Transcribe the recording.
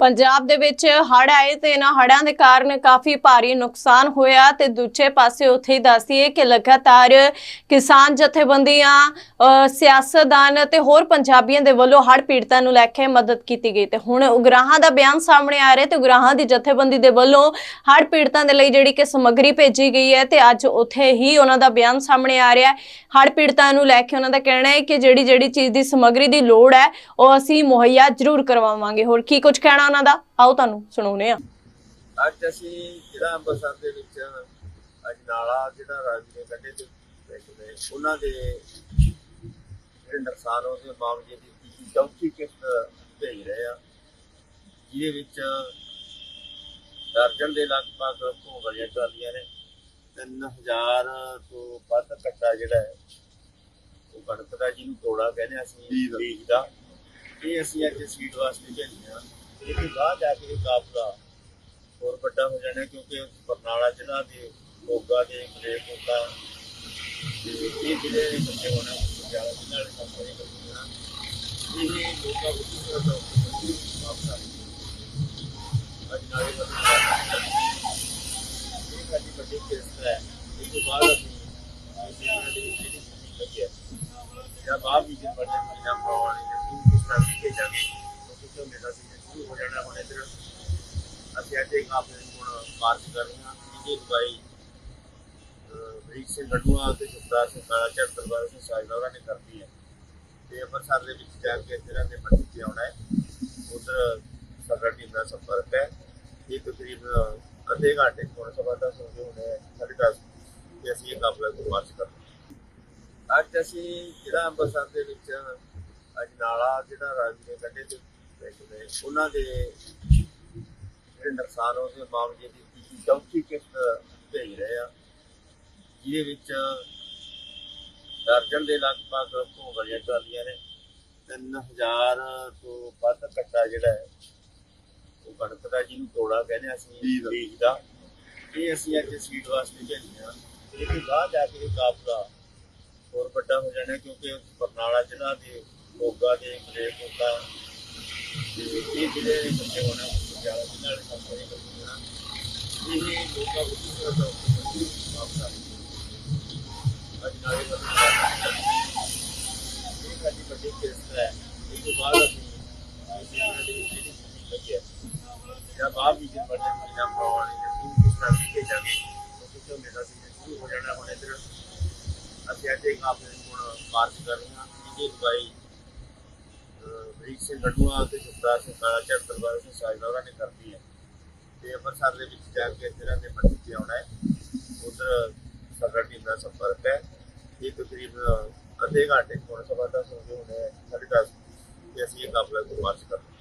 ਪੰਜਾਬ ਦੇ ਵਿੱਚ ਹੜ੍ਹ ਆਏ ਤੇ ਇਹਨਾਂ ਹੜ੍ਹਾਂ ਦੇ ਕਾਰਨ ਕਾਫੀ ਭਾਰੀ ਨੁਕਸਾਨ ਹੋਇਆ ਤੇ ਦੂਜੇ ਪਾਸੇ ਉੱਥੇ ਹੀ ਦੱਸਦੀਏ ਕਿ ਲਗਾਤਾਰ ਕਿਸਾਨ ਜਥੇਬੰਦੀਆਂ ਸਿਆਸਤਦਾਨ ਤੇ ਹੋਰ ਪੰਜਾਬੀਆਂ ਦੇ ਵੱਲੋਂ ਹੜ੍ਹ ਪੀੜਤਾਂ ਨੂੰ ਲੈ ਕੇ ਮਦਦ ਕੀਤੀ ਗਈ ਤੇ ਹੁਣ ਉਗਰਾਹਾਂ ਦਾ ਬਿਆਨ ਸਾਹਮਣੇ ਆ ਰਿਹਾ ਤੇ ਉਗਰਾਹਾਂ ਦੀ ਜਥੇਬੰਦੀ ਦੇ ਵੱਲੋਂ ਹੜ੍ਹ ਪੀੜਤਾਂ ਦੇ ਲਈ ਜਿਹੜੀ ਕਿ ਸਮੱਗਰੀ ਭੇਜੀ ਗਈ ਹੈ ਤੇ ਅੱਜ ਉੱਥੇ ਹੀ ਉਹਨਾਂ ਦਾ ਬਿਆਨ ਸਾਹਮਣੇ ਆ ਰਿਹਾ ਹੈ। ਹੜ੍ਹ ਪੀੜਤਾਂ ਨੂੰ ਲੈ ਕੇ ਉਹਨਾਂ ਦਾ ਕਹਿਣਾ ਹੈ ਕਿ ਜਿਹੜੀ ਜਿਹੜੀ ਚੀਜ਼ ਦੀ ਸਮੱਗਰੀ ਦੀ ਲੋੜ ਹੈ, ਉਹ ਅਸੀਂ ਮੁਹੱਈਆ ਜ਼ਰੂਰ ਕਰਵਾਵਾਂਗੇ। ਹੋਰ ਕੀ ਕੁਝ ਕਹਿਣਾ ਉਹਨਾਂ ਦਾ? ਆਓ ਤੁਹਾਨੂੰ ਸੁਣਾਉਂਦੇ ਆ ਅੱਜ ਅਸੀਂ ਜਿਹੜਾ ਅੰਮ੍ਰਿਤਸਰ ਦੇ ਵਿੱਚ ਅੱਜ ਨਾਲਾ ਜਿਹੜਾ ਰਾਜੀ ਨੇ ਕੱਢੇ ਤੇ ਉਹਨਾਂ ਦੇ ਜਿਹੜੇ ਨੁਕਸਾਨ ਉਹਦੇ ਮਾਮਲੇ ਦੀ ਤੀਜੀ ਚੌਥੀ ਕਿਸ਼ਤ ਭੇਜ ਰਹੇ ਆ। ਜਿਹਦੇ ਵਿੱਚ ਦਰਜਨ ਦੇ ਲਗਭਗ ਭੋਗ ਵਾਲੀਆਂ ਟਰਾਲੀਆਂ ਨੇ। 3000 ਤੋਂ ਵੱਧ ਕੱਟਾ ਜਿਹੜਾ ਹੈ ਉਹ ਕਣਕ ਦਾ ਜਿਹਨੂੰ ਤੋੜਾ ਕਹਿੰਦੇ ਅਸੀਂ ਬੀਜ ਦਾ। ਇਹ ਅਸੀਂ ਅੱਜ ਸੀਡ ਵਾਸਤੇ ਭੇਜਦੇ ਹਾਂ ਇਹ ਤੋਂ ਬਾਅਦ ਜਾ ਕੇ ਇਹ ਕਾਫਲਾ ਹੋਰ ਵੱਡਾ ਹੋ ਜਾਣਾ ਕਿਉਂਕਿ ਬਰਨਾਲਾ ਜ਼ਿਲ੍ਹਾ ਦੇ ਮੋਗਾ ਦੇ ਮਲੇਰਕੋਟਲਾ ਤੇ ਇਹ ਜਿਹੜੇ ਬੱਚੇ ਹੋਣਾ ਜ਼ਿਆਦਾ ਜ਼ਿਲ੍ਹਾ ਦੇ ਸਾਹਮਣੇ ਕਰਦੇ ਹਨ ਇਹ ਲੋਕਾਂ ਵਿੱਚ ਇਸ ਤਰ੍ਹਾਂ ਦਾ ਮਾਮਲਾ ਅੱਜ ਨਾਲੇ ਇਹ ਸਾਡੀ ਵੱਡੀ ਕਿਰਤ ਹੈ ਇਸ ਤੋਂ ਬਾਅਦ ਅਸੀਂ ਇਸ ਦੇ ਜਿਹੜੀ ਲੱਗਿਆ ਜਾਂ ਬਾਅਦ ਵਿੱਚ ਬੜੇ ਮਹੀਨਾ ਪਾਉਣੇ ਨੇ ਕਿਸ ਤਰ੍ਹਾਂ ਸਿੱਖੇ ਜਾਂਦੇ ਕਿਉਂਕਿ ਤੋਂ ਮੇਰਾ ਸੀ ਸ਼ੁਰੂ ਹੋ ਜਾਣਾ ਹੁਣ ਇਧਰ। ਅਸੀਂ ਅੱਜ ਇੱਕ ਆਪਣੇ ਕੋਲ ਮਾਰਚ ਕਰ ਰਹੇ ਹਾਂ, ਜਿਹਦੀ ਅਗਵਾਈ ਬ੍ਰਿਕ ਸਿੰਘ ਗੜੂਆ ਤੇ ਸੁਖਦਾਰ ਸਿੰਘ ਕਾਲਾ ਚੜ ਦਰਬਾਰ ਸਿੰਘ ਸਾਜਦਾਰਾ ਨੇ ਕਰਦੀ ਹੈ। ਤੇ ਅੰਮ੍ਰਿਤਸਰ ਦੇ ਵਿੱਚ ਜਾ ਕੇ ਜਿਹੜਾ ਨੇ ਮੰਡੀ ਤੇ ਆਉਣਾ ਹੈ। ਉਧਰ ਸਾਡਾ ਟੀਮ ਦਾ ਸੰਪਰਕ ਹੈ। ਇਹ ਤਕਰੀਬਨ ਅੱਧੇ ਘੰਟੇ ਕੋਲ ਸਵਾ ਦਸ ਵਜੇ ਗਏ ਹੋਣੇ ਸਾਢੇ ਦਸ ਤੇ ਅਸੀਂ ਇਹ ਕਾਬਲਾ ਤੋਂ ਮਾਰਚ ਕਰ ਅੱਜ ਅਸੀਂ ਜਿਹੜਾ ਅੰਮ੍ਰਿਤਸਰ ਦੇ ਵਿੱਚ ਅੱਜ ਨਾਲਾ ਜਿਹੜਾ ਰਾਜੀ ਨੇ ਤੇ ਪਿੰਡ ਦੇ ਉਹਨਾਂ ਦੇ ਜਿਹੜੇ ਨੁਕਸਾਨ ਉਹਦੇ ਮਾਮਲੇ ਦੀ ਤੀਜੀ ਚੌਥੀ ਕਿਸ਼ਤ ਭੇਜ ਰਹੇ ਆ। ਜਿਹਦੇ ਵਿੱਚ ਦਰਜਨ ਦੇ ਲਗਭਗ ਭੋਗ ਵਾਲੀਆਂ ਟਰਾਲੀਆਂ ਨੇ 3000 ਤੋਂ ਵੱਧ ਕੱਟਾ ਜਿਹੜਾ ਹੈ ਉਹ ਕਣਕ ਦਾ ਜਿਹਨੂੰ ਤੋੜਾ ਕਹਿੰਦੇ ਅਸੀਂ ਬੀਜ ਦਾ। ਇਹ ਅਸੀਂ ਅੱਜ ਸੀਡ ਵਾਸਤੇ ਭੇਜਦੇ ਹਾਂ ਇਹ ਤੋਂ ਬਾਅਦ ਜਾ ਕੇ ਕਾਫਲਾ ਹੋਰ ਵੱਡਾ ਹੋ ਜਾਣਾ ਕਿਉਂਕਿ ਬਰਨਾਲਾ ਜ਼ਿਲ੍ਹਾ ਦੇ ਮੋਗਾ ਦੇ ਮਲੇਰਕੋਟਲਾ ਤੇ ਇਹ ਜਿਹੜੇ ਬੱਚੇ ਹੋਣਾ ਜ਼ਿਆਦਾ ਜ਼ਿਲ੍ਹਾ ਦੇ ਸਾਹਮਣੇ ਕਰਦੇ ਹਨ ਇਹ ਲੋਕਾਂ ਵਿੱਚ ਇਸ ਤਰ੍ਹਾਂ ਦਾ ਮਾਮਲਾ ਅੱਜ ਨਾਲੇ ਇਹ ਸਾਡੀ ਵੱਡੀ ਕਿਰਤ ਹੈ ਇਸ ਤੋਂ ਬਾਅਦ ਅਸੀਂ ਇਸ ਦੇ ਜਿਹੜੀ ਲੱਗਿਆ ਜਾਂ ਬਾਅਦ ਵਿੱਚ ਬੜੇ ਮਹੀਨਾ ਪਾਉਣੇ ਨੇ ਕਿਸ ਤਰ੍ਹਾਂ ਸਿੱਖੇ ਜਾਂਦੇ ਕਿਉਂਕਿ ਤੋਂ ਮੇਰਾ ਸਿੰਘ ਗੜੂਆ ਤੇ ਸੁਖਦਾਰ ਸਿੰਘ ਕਾਲਾ ਚੜ ਦਰਬਾਰ ਸਿੰਘ ਸਾਜਦਾਰਾ ਨੇ ਕਰਦੀ ਹੈ। ਤੇ ਅੰਮ੍ਰਿਤਸਰ ਦੇ ਵਿੱਚ ਜਾ ਕੇ ਜਿਹੜਾ ਨੇ ਮੰਡੀ ਤੇ ਆਉਣਾ ਹੈ। ਉਧਰ ਸਾਡਾ ਟੀਮ ਦਾ ਸੰਪਰਕ ਹੈ। ਇਹ ਤਕਰੀਬਨ ਅੱਧੇ ਘੰਟੇ ਕੋਲ ਸਵਾ ਦਸ ਵਜੇ ਹੋਣੇ ਸਾਢੇ ਦਸ ਤੇ ਅਸੀਂ ਇਹ ਕਾਬਲਾ ਤੋਂ ਮਾਰਚ ਕਰ ਹਾਂ।